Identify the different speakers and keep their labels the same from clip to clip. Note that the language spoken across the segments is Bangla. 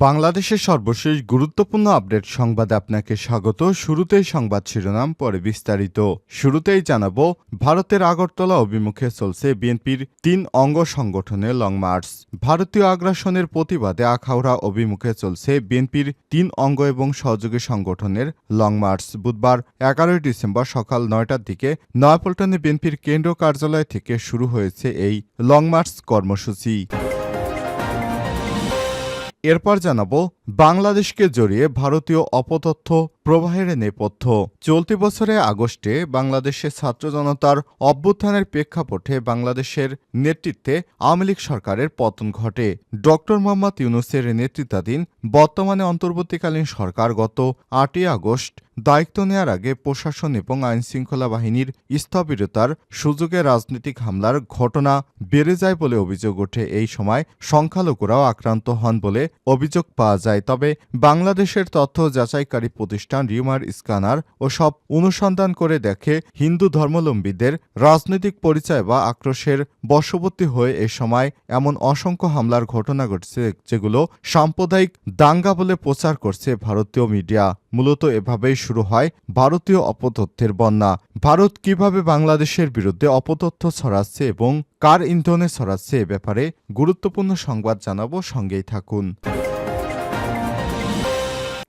Speaker 1: বাংলাদেশের সর্বশেষ গুরুত্বপূর্ণ আপডেট সংবাদে আপনাকে স্বাগত। শুরুতেই সংবাদ শিরোনাম, পরে বিস্তারিত। শুরুতেই জানাব, ভারতের আগরতলা অভিমুখে চলছে বিএনপির তিন অঙ্গ সংগঠনের লং মার্চ। ভারতীয় আগ্রাসনের প্রতিবাদে আখাউড়া অভিমুখে চলছে বিএনপির তিন অঙ্গ এবং সহযোগী সংগঠনের লং মার্চ। বুধবার এগারোই ডিসেম্বর সকাল নয়টার দিকে নয়াপল্টনে বিএনপির কেন্দ্র কার্যালয় থেকে শুরু হয়েছে এই লং মার্চ কর্মসূচি। এরপর জানাব বাংলাদেশকে জড়িয়ে ভারতীয় অপতথ্য প্রবাহের নেপথ্য। চলতি বছরে আগস্টে বাংলাদেশের ছাত্র জনতার অভ্যুত্থানের প্রেক্ষাপটে বাংলাদেশের নেতৃত্বে আওয়ামী লীগ সরকারের পতন ঘটে। ড মোহাম্মদ ইউনুসের নেতৃত্বাধীন বর্তমানে অন্তর্বর্তীকালীন সরকার গত আটই আগস্ট দায়িত্ব নেয়ার আগে প্রশাসন এবং আইনশৃঙ্খলা বাহিনীর স্থবিরতার সুযোগে রাজনৈতিক হামলার ঘটনা বেড়ে যায় বলে অভিযোগ ওঠে। এই সময় সংখ্যালঘুরাও আক্রান্ত হন বলে অভিযোগ পাওয়া যায়। তবে বাংলাদেশের তথ্য যাচাইকারী প্রতিষ্ঠান রিউমার স্ক্যানার ও সব অনুসন্ধান করে দেখে হিন্দু ধর্মাবলম্বীদের রাজনৈতিক পরিচয় বা আক্রোশের বশবর্তী হয়ে এ সময় এমন অসংখ্য হামলার ঘটনা ঘটছে যেগুলো সাম্প্রদায়িক দাঙ্গা বলে প্রচার করছে ভারতীয় মিডিয়া। মূলত এভাবেই শুরু হয় ভারতীয় অপতথ্যের বন্যা। ভারত কীভাবে বাংলাদেশের বিরুদ্ধে অপতথ্য ছড়াচ্ছে এবং কার ইন্ধনে ছড়াচ্ছে এ ব্যাপারে গুরুত্বপূর্ণ সংবাদ জানাব সঙ্গেই থাকুন।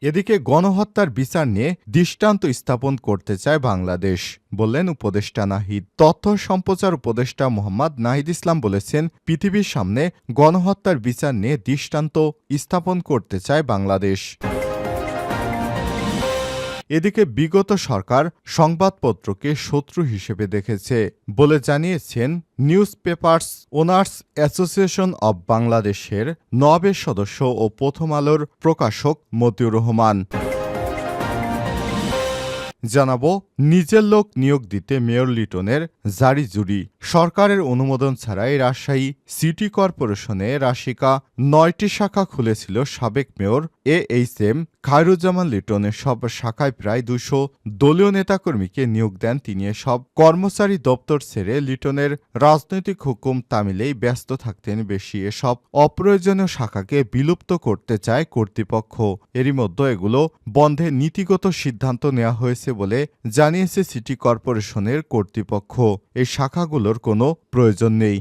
Speaker 1: এদিকে গণহত্যার বিচার নিয়ে দৃষ্টান্ত স্থাপন করতে চায় বাংলাদেশ, বললেন উপদেষ্টা নাহিদ। তথ্য সম্প্রচার উপদেষ্টা মোহাম্মদ নাহিদ ইসলাম বলেছেন, পৃথিবীর সামনে গণহত্যার বিচার নিয়ে দৃষ্টান্ত স্থাপন করতে চায় বাংলাদেশ। এদিকে বিগত সরকার সংবাদপত্রকে শত্রু হিসেবে দেখেছে বলে জানিয়েছেন news papers owners association of বাংলাদেশের নবের সদস্য ও প্রথম আলোর প্রকাশক মতিউর রহমান। জানাব, নিজের লোক নিয়োগ দিতে মেয়র লিটনের জারি জুরি। সরকারের অনুমোদন ছাড়াই রাজশাহী সিটি কর্পোরেশনে রাশিকা নয়টি শাখা খুলেছিল সাবেক mayor A H M Khairuzzaman লিটনের সব শাখায় প্রায় দুশো দলীয় নেতাকর্মীকে নিয়োগ দেন তিনি। সব কর্মচারী দপ্তর ছেড়ে লিটনের রাজনৈতিক হুকুম তামিলেই ব্যস্ত থাকতেন বেশি। এসব অপ্রয়োজনীয় শাখাকে বিলুপ্ত করতে চায় কর্তৃপক্ষ। এরই মধ্যে এগুলো বন্ধে নীতিগত সিদ্ধান্ত নেওয়া হয়েছে বলে জানিয়েছে সিটি কর্পোরেশনের কর্তৃপক্ষ। এই শাখাগুলোর কোনো প্রয়োজন নেই।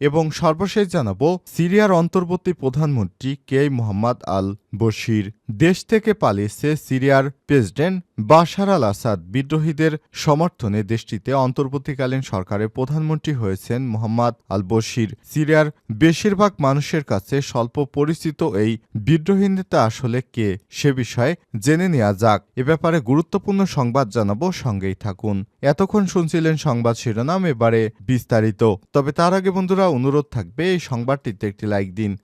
Speaker 1: এবং সর্বশেষ জানাব সিরিয়ার অন্তর্বর্তী প্রধানমন্ত্রী কে মোহাম্মদ আল বশির দেশ থেকে পালিয়েছে সিরিয়ার প্রেসিডেন্ট বাশার আল আসাদ বিদ্রোহীদের সমর্থনে দেশটিতে অন্তর্বর্তীকালীন সরকারের প্রধানমন্ত্রী হয়েছেন মোহাম্মদ আল বশির সিরিয়ার বেশিরভাগ মানুষের কাছে স্বল্প পরিচিত এই বিদ্রোহী নেতা আসলে কে সে বিষয়ে জেনে নেওয়া যাক। এ ব্যাপারে গুরুত্বপূর্ণ সংবাদ জানাব, সঙ্গেই থাকুন। এতক্ষণ শুনছিলেন সংবাদ শিরোনাম, এবারে বিস্তারিত। তবে তার আগে বন্ধুরা, অনুরোধ থাকবে এই সংবাদটিতে একটি লাইক দিন।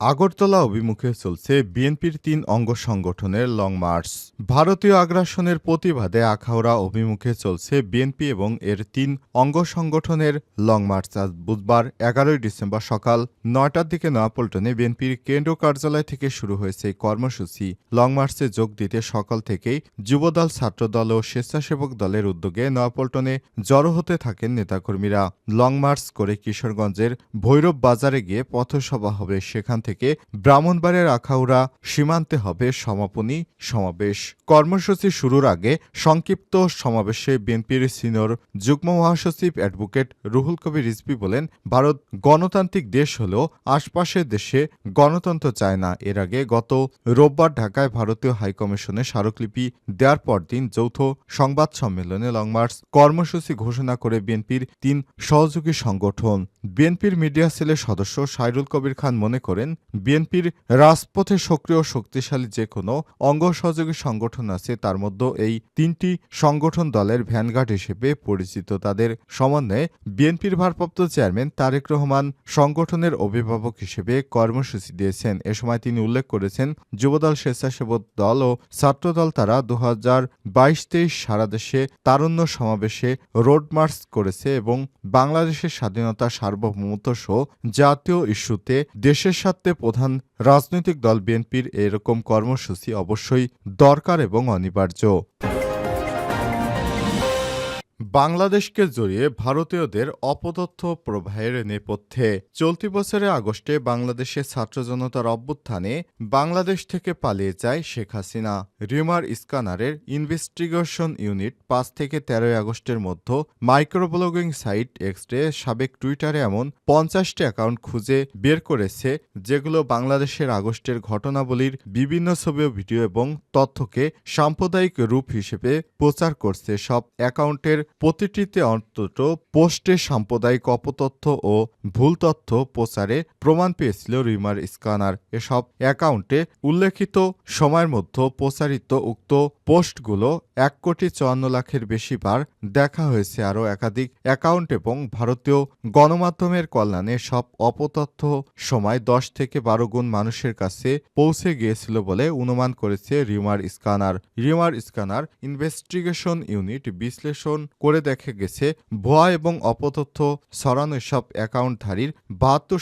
Speaker 1: আগরতলা অভিমুখে চলছে বিএনপির তিন অঙ্গ সংগঠনের লং মার্চ। ভারতীয় আগ্রাসনের প্রতিবাদে আখাউড়া অভিমুখে চলছে বিএনপি এবং এর তিন অঙ্গ সংগঠনের লং মার্চ আজ বুধবার এগারোই ডিসেম্বর সকাল নয়টার দিকে নয়াপল্টনে বিএনপির কেন্দ্র কার্যালয় থেকে শুরু হয়েছে কর্মসূচি। লং মার্চে যোগ দিতে সকাল থেকেই যুবদল, ছাত্রদল ও স্বেচ্ছাসেবক দলের উদ্যোগে নয়াপল্টনে জড়ো হতে থাকেন নেতাকর্মীরা। লং মার্চ করে কিশোরগঞ্জের ভৈরব বাজারে গিয়ে পথসভা হবে সেখান থেকে ব্রাহ্মণবাড়িয়ার আখাউড়া সীমান্তে হবে সমাপনী সমাবেশ। কর্মসূচি শুরুর আগে সংক্ষিপ্ত সমাবেশে বিএনপির সিনিয়র যুগ্ম মহাসচিব অ্যাডভোকেট রুহুল কবির রিজভি বলেন, ভারত গণতান্ত্রিক দেশ হলেও আশপাশের দেশে গণতন্ত্র চায় না। এর আগে গত রোববার ঢাকায় ভারতীয় হাইকমিশনে স্মারকলিপি দেওয়ার পরদিন যৌথ সংবাদ সম্মেলনে লংমার্চ কর্মসূচি ঘোষণা করে বিএনপির তিন সহযোগী সংগঠন। বিএনপির মিডিয়া সেলের সদস্য সাইরুল কবির খান মনে করেন বিএনপির রাজপথে সক্রিয় শক্তিশালী যে কোনো অঙ্গ সহযোগী সংগঠন আছে, তার মধ্যে এই তিনটি সংগঠন দলের ভ্যানগার্ড হিসেবে পরিচিত। তাদের সমন্বয়ে বিএনপির ভারপ্রাপ্ত চেয়ারম্যান তারেক রহমান সংগঠনের অভিভাবক হিসেবে কর্মসূচি দিয়েছেন। এ সময় তিনি উল্লেখ করেছেন, যুবদল স্বেচ্ছাসেবক দল ও ছাত্রদল তারা দু হাজার বাইশ তেইশ সারা দেশে তারুণ্য সমাবেশে রোড মার্চ করেছে এবং বাংলাদেশের স্বাধীনতা সার্বভৌমত্ব সহ জাতীয় ইস্যুতে দেশের স্বার্থে প্রধান রাজনৈতিক দল বিএনপির এরকম কর্মসূচি অবশ্যই দরকার এবং অনিবার্য। বাংলাদেশকে জড়িয়ে ভারতীয়দের অপতথ্য প্রবাহের নেপথ্যে চলতি বছরের আগস্টে বাংলাদেশের ছাত্র জনতার অভ্যুত্থানে বাংলাদেশ থেকে পালিয়ে যায় শেখ হাসিনা। রিমার স্ক্যানারের ইনভেস্টিগেশন ইউনিট পাঁচ থেকে তেরোই আগস্টের মধ্যে মাইক্রোব্লগিং সাইট এক্সরে সাবেক টুইটারে এমন পঞ্চাশটি অ্যাকাউন্ট খুঁজে বের করেছে, যেগুলো বাংলাদেশের আগস্টের ঘটনাবলীর বিভিন্ন ছবি ও ভিডিও এবং তথ্যকে সাম্প্রদায়িক রূপ হিসেবে প্রচার করছে। সব অ্যাকাউন্টের প্রতিটিতে অন্তত পোস্টে সাম্প্রদায়িক অপতথ্য ও ভুল তথ্য প্রচারে প্রমাণ পেয়েছিল রিমার স্ক্যানার এসব অ্যাকাউন্টে উল্লেখিত সময়ের মধ্যে প্রচারিত উক্ত পোস্টগুলো এক কোটি চুয়ান্ন লাখের বেশি বার দেখা হয়েছে আরও একাধিক অ্যাকাউন্ট এবং ভারতীয় গণমাধ্যমের কল্যাণে সব অপতথ্য সময় দশ থেকে বারো গুণ মানুষের কাছে পৌঁছে গিয়েছিল বলে অনুমান করেছে rumour scanner rumour scanner investigation unit বিশ্লেষণ করে দেখে গেছে, ভুয়া এবং অপতথ্য ছড়ানো সব অ্যাকাউন্টধারীর বাহাত্তর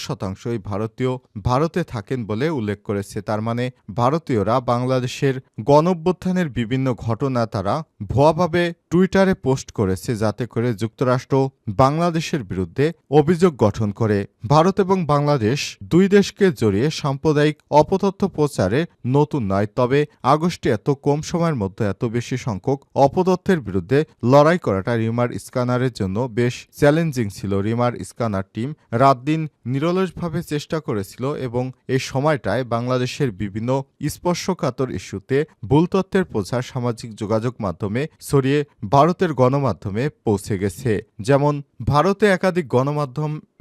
Speaker 1: শতাংশই ভারতীয় ভারতে থাকেন বলে উল্লেখ করেছে। তার মানে ভারতীয়রা বাংলাদেশের গণঅভ্যুত্থানের বিভিন্ন ঘটনা তারা ভুয়াভাবে টুইটারে পোস্ট করেছে যাতে করে যুক্তরাষ্ট্র বাংলাদেশের বিরুদ্ধে অভিযোগ গঠন করে। ভারত এবং বাংলাদেশ দুই দেশকে জড়িয়ে সাম্প্রদায়িক অপতথ্য প্রচারে নতুন নয়, তবে আগস্টে এত কম সময়ের মধ্যে এত বেশি সংখ্যক অপতথ্যের বিরুদ্ধে লড়াই করাটা রিমার স্ক্যানারের জন্য বেশ চ্যালেঞ্জিং ছিল। রিমার স্ক্যানার টিম রাত দিন নিরলসভাবে চেষ্টা করেছিল এবং এই সময়টায় বাংলাদেশের বিভিন্ন স্পর্শকাতর ইস্যুতে ভুল তত্ত্বের প্রচার সামাজিক যোগাযোগ মাধ্যমে ছড়িয়ে ভারতের গণমাধ্যমে পৌঁছে গেছে। যেমন, ভারতে একাধিক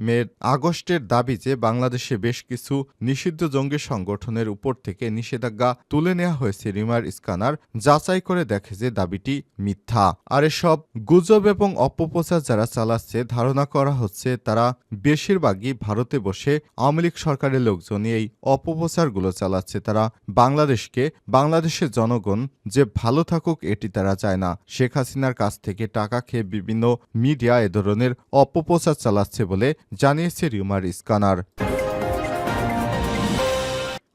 Speaker 1: গণমাধ্যমের আগস্টের দাবি যে বাংলাদেশে বেশ কিছু নিষিদ্ধ জঙ্গি সংগঠনের উপর থেকে নিষেধাজ্ঞা তুলে নেওয়া হয়েছে রিমার স্ক্যানার যাচাই করে দেখে যে দাবিটি মিথ্যা। আর এসব গুজব এবং অপপ্রচার যারা চালাচ্ছে, ধারণা করা হচ্ছে তারা বেশিরভাগই ভারতে বসে আওয়ামী লীগ সরকারের লোকজনই এই অপপ্রচারগুলো চালাচ্ছে। তারা বাংলাদেশকে, বাংলাদেশের জনগণ যে ভালো থাকুক এটি তারা চায় না। শেখ হাসিনার কাছ থেকে টাকা খেয়ে বিভিন্ন মিডিয়া এ ধরনের অপপ্রচার চালাচ্ছে বলে জানিয়েছে রিউমার স্কানার।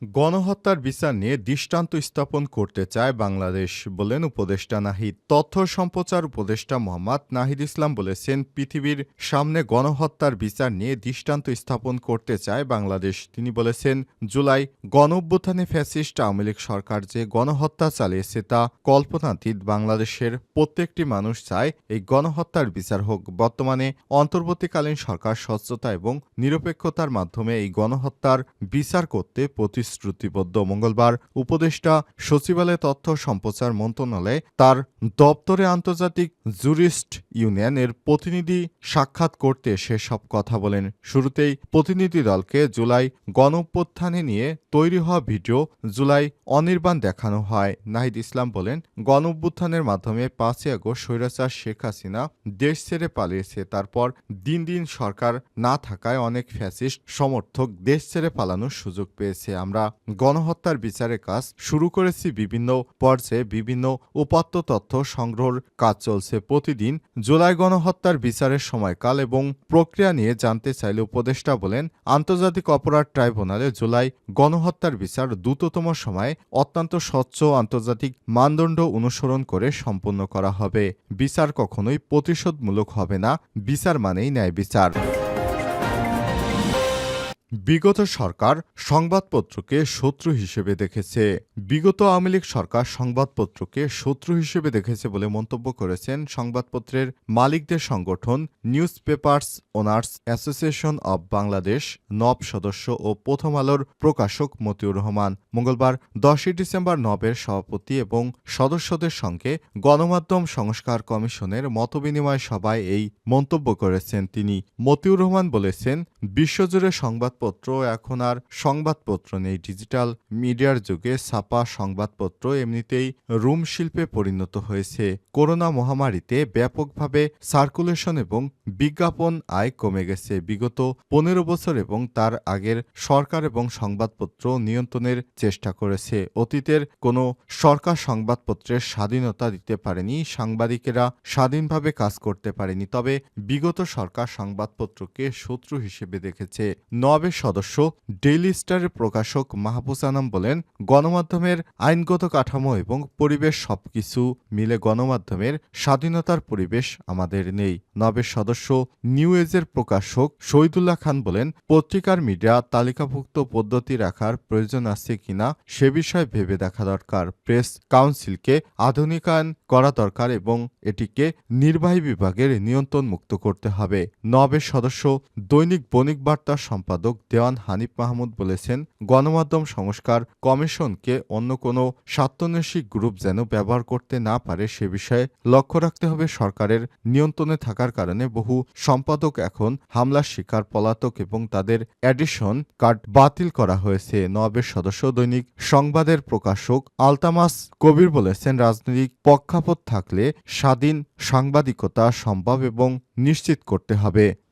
Speaker 1: গণহত্যার বিচার নিয়ে দৃষ্টান্ত স্থাপন করতে চায় বাংলাদেশ বলেন উপদেষ্টা নাহিদ। তথ্য সম্প্রচার উপদেষ্টা মোহাম্মদ নাহিদ ইসলাম বলেছেন, পৃথিবীর সামনে গণহত্যার বিচার নিয়ে দৃষ্টান্ত স্থাপন করতে চায় বাংলাদেশ। তিনি বলেছেন, জুলাই গণ অভ্যুত্থানে ফ্যাসিস্ট আওয়ামী লীগ সরকার যে গণহত্যা চালিয়েছে তা কল্পনাতীত। বাংলাদেশের প্রত্যেকটি মানুষ চায় এই গণহত্যার বিচার হোক। বর্তমানে অন্তর্বর্তীকালীন সরকার স্বচ্ছতা এবং নিরপেক্ষতার মাধ্যমে এই গণহত্যার বিচার করতে প্রতি প্রতিশ্রুতিবদ্ধ মঙ্গলবার উপদেষ্টা সচিবালয় তথ্য সম্প্রচার মন্ত্রণালয়ে তার দপ্তরে আন্তর্জাতিক জুরিস্ট ইউনিয়নের প্রতিনিধি সাক্ষাৎ করতে সে সব কথা বলেন। শুরুতেই প্রতিনিধি দলকে জুলাই গণঅভ্যুত্থানে নিয়ে তৈরি হওয়া ভিডিও জুলাই অনির্বাণ দেখানো হয়। নাহিদ ইসলাম বলেন, গণঅভ্যুত্থানের মাধ্যমে পাঁচই আগস্ট স্বৈরাচার শেখ হাসিনা দেশ ছেড়ে পালিয়েছে। তারপর দিন দিন সরকার না থাকায় অনেক ফ্যাসিস্ট সমর্থক দেশ ছেড়ে পালানোর সুযোগ পেয়েছে। আমরা গণহত্যার বিচারের কাজ শুরু করেছি বিভিন্ন পর্যায়ে বিভিন্ন উপাত্ত তথ্য সংগ্রহর কাজ চলছে প্রতিদিন। জুলাই গণহত্যার বিচারের সময়কাল এবং প্রক্রিয়া নিয়ে জানতে চাইলে উপদেষ্টা বলেন, আন্তর্জাতিক অপরাধ ট্রাইব্যুনালে জুলাই গণহত্যার বিচার দ্রুততম সময়ে অত্যন্ত স্বচ্ছ আন্তর্জাতিক মানদণ্ড অনুসরণ করে সম্পন্ন করা হবে। বিচার কখনোই প্রতিশোধমূলক হবে না। বিচার মানেই ন্যায় বিচার। বিগত সরকার সংবাদপত্রকে শত্রু হিসেবে দেখেছে। বিগত আওয়ামী লীগ সরকার সংবাদপত্রকে শত্রু হিসেবে দেখেছে বলে মন্তব্য করেছেন সংবাদপত্রের মালিকদের সংগঠন news papers owners association of Bangladesh, নব সদস্য ও প্রথম আলোর প্রকাশক মতিউর রহমান। মঙ্গলবার দশই ডিসেম্বর নবের সভাপতি এবং সদস্যদের সঙ্গে গণমাধ্যম সংস্কার কমিশনের মতবিনিময় সভায় এই মন্তব্য করেছেন তিনি। মতিউর রহমান বলেছেন, বিশ্বজুড়ে সংবাদ সংবাদপত্র, এখন আর সংবাদপত্র নেই। ডিজিটাল মিডিয়ার যুগে ছাপা সংবাদপত্র এমনিতেই রুম শিল্পে পরিণত হয়েছে। করোনা মহামারীতে ব্যাপকভাবে সার্কুলেশন এবং বিজ্ঞাপন আয় কমে গেছে। বিগত পনেরো বছর এবং তার আগের সরকার এবং সংবাদপত্র নিয়ন্ত্রণের চেষ্টা করেছে। অতীতের কোনো সরকার সংবাদপত্রের স্বাধীনতা দিতে পারেনি, সাংবাদিকেরা স্বাধীনভাবে কাজ করতে পারেনি। তবে বিগত সরকার সংবাদপত্রকে শত্রু হিসেবে দেখেছে। নবের সদস্য ডেইলি স্টারের প্রকাশক মাহবুজ আনাম বলেন, গণমাধ্যমের আইনগত কাঠামো এবং পরিবেশ সবকিছু মিলে গণমাধ্যমের স্বাধীনতার পরিবেশ আমাদের নেই। নবের সদস্য, নিউ এজের প্রকাশক শহীদুল্লাহ খান বলেন, পত্রিকার মিডিয়া তালিকাভুক্ত পদ্ধতি রাখার প্রয়োজন আছে কিনা সে বিষয়ে ভেবে দেখা দরকার। প্রেস কাউন্সিলকে আধুনিকায়ন করা দরকার এবং এটিকে নির্বাহী বিভাগের নিয়ন্ত্রণ মুক্ত করতে হবে। নবের সদস্য, দৈনিক বণিক বার্তা সম্পাদক দেওয়ান হানিফ মাহমুদ বলেছেন, গণমাধ্যম সংস্কার কমিশনকে অন্য কোনো স্বার্থন্বেষী গ্রুপ যেন ব্যবহার করতে না পারে সে বিষয়ে লক্ষ্য রাখতে হবে। সরকারের নিয়ন্ত্রণে থাকার কারণে বহু সম্পাদক এখন হামলার শিকার, পলাতক এবং তাদের অ্যাডিশন কার্ড বাতিল করা হয়েছে। নবের সদস্য, দৈনিক সংবাদের প্রকাশক আলতামাস কবির বলেছেন, রাজনৈতিক পক্ষাপত থাকলে স্বাধীন সাংবাদিকতা সম্ভব এবং নিশ্চিত করতে হবে।